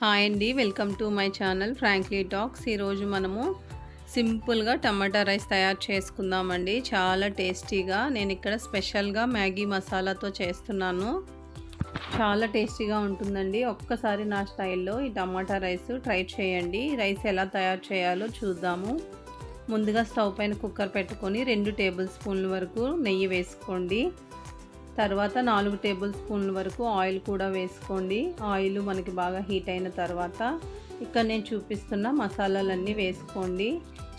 Hi అండి welcome to my channel frankly talks. ఈరోజు మనము సింపుల్గా టమాటా రైస్ తయారు చేసుకుందామండి. చాలా టేస్టీగా నేను ఇక్కడ స్పెషల్గా మ్యాగీ మసాలాతో చేస్తున్నాను. చాలా టేస్టీగా ఉంటుందండి. ఒక్కసారి నా స్టైల్లో ఈ టమాటా రైస్ ట్రై చేయండి. రైస్ ఎలా తయారు చేయాలో చూద్దాము. ముందుగా స్టవ్ పైన కుక్కర్ పెట్టుకొని రెండు టేబుల్ స్పూన్ల వరకు నెయ్యి వేసుకోండి. తర్వాత నాలుగు టేబుల్ స్పూన్ల వరకు ఆయిల్ కూడా వేసుకోండి. ఆయిల్ మనకి బాగా హీట్ అయిన తర్వాత ఇక్కడ నేను చూపిస్తున్న మసాలాలన్నీ వేసుకోండి.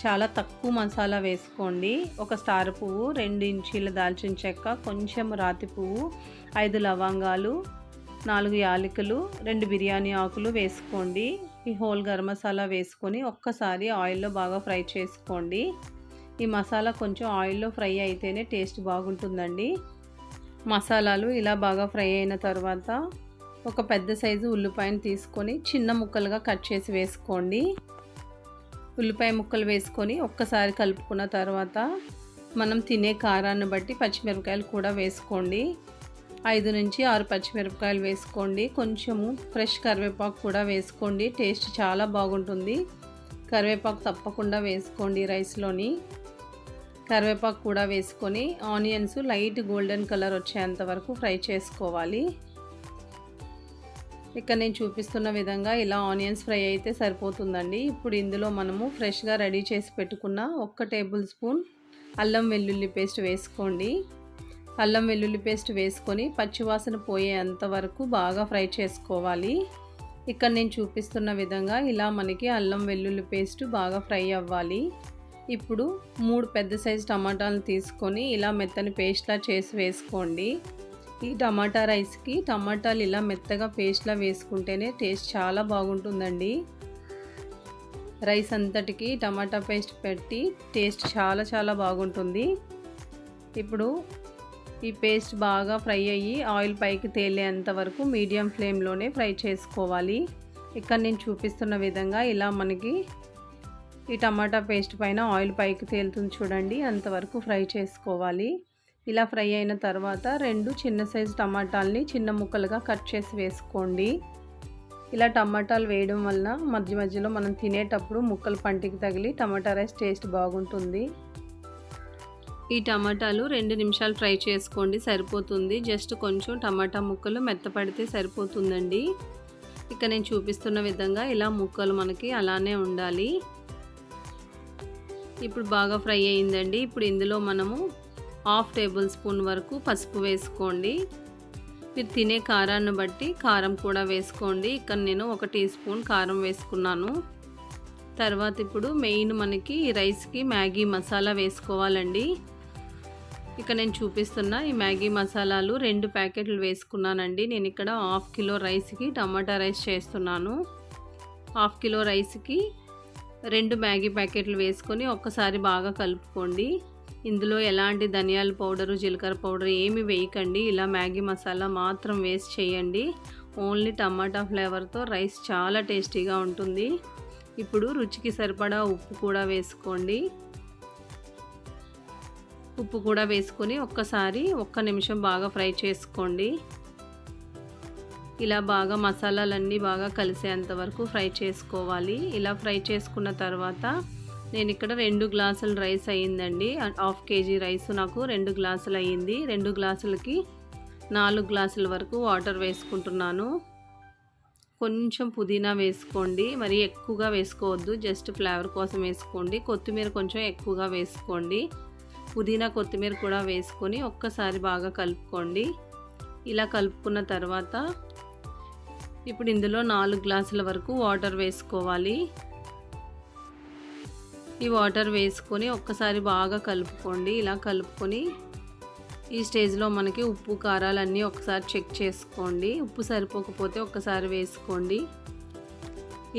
చాలా తక్కువ మసాలా వేసుకోండి. ఒక స్టార్ పువ్వు రెండు ఇంచీల దాల్చిన చెక్క కొంచెం రాతి పువ్వు ఐదు లవంగాలు నాలుగు యాలకులు రెండు బిర్యానీ ఆకులు వేసుకోండి. ఈ హోల్ గరం మసాలా వేసుకొని ఒక్కసారి ఆయిల్లో బాగా ఫ్రై చేసుకోండి. ఈ మసాలా కొంచెం ఆయిల్లో ఫ్రై అయితేనే టేస్ట్ బాగుంటుందండి. మసాలాలు ఇలా బాగా ఫ్రై అయిన తర్వాత ఒక పెద్ద సైజు ఉల్లిపాయను తీసుకొని చిన్న ముక్కలుగా కట్ చేసి వేసుకోండి. ఉల్లిపాయ ముక్కలు వేసుకొని ఒక్కసారి కలుపుకున్న తర్వాత మనం తినే కారాన్ని బట్టి పచ్చిమిరపకాయలు కూడా వేసుకోండి. ఐదు నుంచి ఆరు పచ్చిమిరపకాయలు వేసుకోండి. కొంచెము ఫ్రెష్ కరివేపాకు కూడా వేసుకోండి. టేస్ట్ చాలా బాగుంటుంది. కరివేపాకు తప్పకుండా వేసుకోండి రైస్లోని. కరివేపాకు కూడా వేసుకొని ఆనియన్స్ లైట్ గోల్డెన్ కలర్ వచ్చేంత వరకు ఫ్రై చేసుకోవాలి. ఇక్కడ నేను చూపిస్తున్న విధంగా ఇలా ఆనియన్స్ ఫ్రై అయితే సరిపోతుందండి. ఇప్పుడు ఇందులో మనము ఫ్రెష్గా రెడీ చేసి పెట్టుకున్న ఒక్క టేబుల్ స్పూన్ అల్లం వెల్లుల్లి పేస్ట్ వేసుకోండి. అల్లం వెల్లుల్లి పేస్ట్ వేసుకొని పచ్చివాసన పోయేంత వరకు బాగా ఫ్రై చేసుకోవాలి. ఇక్కడ నేను చూపిస్తున్న విధంగా ఇలా మనకి అల్లం వెల్లుల్లి పేస్ట్ బాగా ఫ్రై అవ్వాలి. ఇప్పుడు మూడు పెద్ద సైజు టమాటాలను తీసుకొని ఇలా మెత్తని పేస్ట్లా చేసి వేసుకోండి. ఈ టమాటా రైస్కి టమాటాలు ఇలా మెత్తగా పేస్ట్లా వేసుకుంటేనే టేస్ట్ చాలా బాగుంటుందండి. రైస్ అంతటికి టమాటా పేస్ట్ పెట్టి టేస్ట్ చాలా చాలా బాగుంటుంది. ఇప్పుడు ఈ పేస్ట్ బాగా ఫ్రై అయ్యి ఆయిల్ పైకి తేలేంత వరకు మీడియం ఫ్లేమ్లోనే ఫ్రై చేసుకోవాలి. ఇక్కడ నేను చూపిస్తున్న విధంగా ఇలా మనకి ఈ టమాటా పేస్ట్ పైన ఆయిల్ పైకి తేలుతుంది చూడండి అంతవరకు ఫ్రై చేసుకోవాలి. ఇలా ఫ్రై అయిన తర్వాత రెండు చిన్న సైజు టమాటాలని చిన్న ముక్కలుగా కట్ చేసి వేసుకోండి. ఇలా టమాటాలు వేయడం వలన మధ్య మధ్యలో మనం తినేటప్పుడు ముక్కలు పంటికి తగిలి టమాటా రైస్ టేస్ట్ బాగుంటుంది. ఈ టమాటాలు రెండు నిమిషాలు ఫ్రై చేసుకోండి సరిపోతుంది. జస్ట్ కొంచెం టమాటా ముక్కలు మెత్తపడితే సరిపోతుందండి. ఇక నేను చూపిస్తున్న విధంగా ఇలా ముక్కలు మనకి అలానే ఉండాలి. ఇప్పుడు బాగా ఫ్రై అయిందండి. ఇప్పుడు ఇందులో మనము హాఫ్ టేబుల్ స్పూన్ వరకు పసుపు వేసుకోండి. మీరు తినే కారాన్ని బట్టి కారం కూడా వేసుకోండి. ఇక్కడ నేను ఒక టీ స్పూన్ కారం వేసుకున్నాను. తర్వాత ఇప్పుడు మెయిన్ మనకి ఈ రైస్కి మ్యాగీ మసాలా వేసుకోవాలండి. ఇక్కడ నేను చూపిస్తున్న ఈ మ్యాగీ మసాలాలు రెండు ప్యాకెట్లు వేసుకున్నానండి. నేను ఇక్కడ హాఫ్ కిలో రైస్కి టమాటా రైస్ చేస్తున్నాను. హాఫ్ కిలో రైస్కి రెండు మ్యాగీ ప్యాకెట్లు వేసుకొని ఒక్కసారి బాగా కలుపుకోండి. ఇందులో ఎలాంటి ధనియాల పౌడరు జీలకర్ర పౌడర్ ఏమి వేయకండి. ఇలా మ్యాగీ మసాలా మాత్రం వేస్ట్ చేయండి. ఓన్లీ టమాటా ఫ్లేవర్తో రైస్ చాలా టేస్టీగా ఉంటుంది. ఇప్పుడు రుచికి సరిపడా ఉప్పు కూడా వేసుకోండి. ఉప్పు కూడా వేసుకొని ఒక్కసారి ఒక్క నిమిషం బాగా ఫ్రై చేసుకోండి. ఇలా బాగా మసాలాలన్నీ బాగా కలిసేంత వరకు ఫ్రై చేసుకోవాలి. ఇలా ఫ్రై చేసుకున్న తర్వాత నేను ఇక్కడ రెండు గ్లాసుల రైస్ అయ్యిందండి. హాఫ్ కేజీ రైస్ నాకు రెండు గ్లాసులు అయ్యింది. రెండు గ్లాసులకి నాలుగు గ్లాసుల వరకు వాటర్ వేసుకుంటున్నాను. కొంచెం పుదీనా వేసుకోండి. మరి ఎక్కువగా వేసుకోవద్దు. జస్ట్ ఫ్లేవర్ కోసం వేసుకోండి. కొత్తిమీర కొంచెం ఎక్కువగా వేసుకోండి. పుదీనా కొత్తిమీర కూడా వేసుకొని ఒక్కసారి బాగా కలుపుకోండి. ఇలా కలుపుకున్న తర్వాత ఇప్పుడు ఇందులో నాలుగు గ్లాసుల వరకు వాటర్ వేసుకోవాలి. ఈ వాటర్ వేసుకొని ఒక్కసారి బాగా కలుపుకోండి. ఇలా కలుపుకొని ఈ స్టేజ్లో మనకి ఉప్పు కారాలన్నీ ఒకసారి చెక్ చేసుకోండి. ఉప్పు సరిపోకపోతే ఒక్కసారి వేసుకోండి.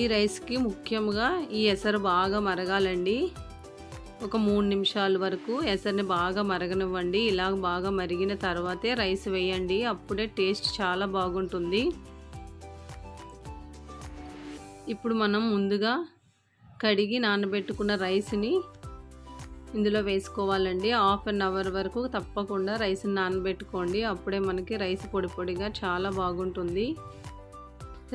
ఈ రైస్కి ముఖ్యంగా ఈ ఎసరు బాగా మరగాలండి. ఒక మూడు నిమిషాల వరకు ఎసరిని బాగా మరగనివ్వండి. ఇలా బాగా మరిగిన తర్వాతే రైస్ వేయండి. అప్పుడే టేస్ట్ చాలా బాగుంటుంది. ఇప్పుడు మనం ముందుగా కడిగి నానబెట్టుకున్న రైస్ని ఇందులో వేసుకోవాలండి. హాఫ్ అన్ అవర్ వరకు తప్పకుండా రైస్ని నానబెట్టుకోండి. అప్పుడే మనకి రైస్ పొడి పొడిగా చాలా బాగుంటుంది.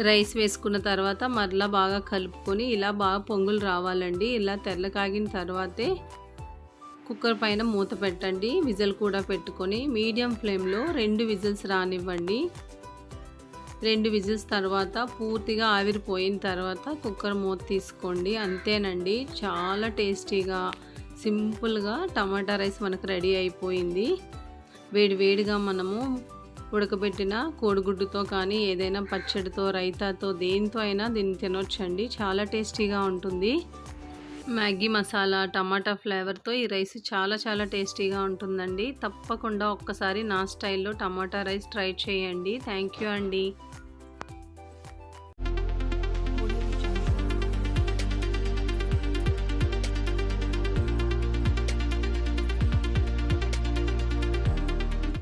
రైస్ వేసుకున్న తర్వాత మరలా బాగా కలుపుకొని ఇలా బాగా పొంగులు రావాలండి. ఇలా తెల్ల కాగిన తర్వాతే కుక్కర్ పైన మూత పెట్టండి. విజిల్ కూడా పెట్టుకొని మీడియం ఫ్లేమ్లో రెండు విజిల్స్ రానివ్వండి. రెండు విజిల్స్ తర్వాత పూర్తిగా ఆవిరిపోయిన తర్వాత కుక్కర్ మూత తీసుకోండి. అంతేనండి. చాలా టేస్టీగా సింపుల్గా టమాటా రైస్ మనకు రెడీ అయిపోయింది. వేడి వేడిగా మనము ఉడకబెట్టిన కోడిగుడ్డుతో కానీ ఏదైనా పచ్చడితో రైతాతో దేంతో అయినా దీన్ని తినొచ్చండి. చాలా టేస్టీగా ఉంటుంది. మ్యాగీ మసాలా టమాటా ఫ్లేవర్తో ఈ రైస్ చాలా చాలా టేస్టీగా ఉంటుందండి. తప్పకుండా ఒక్కసారి నా స్టైల్లో టమాటా రైస్ ట్రై చేయండి. థ్యాంక్ యూ అండి.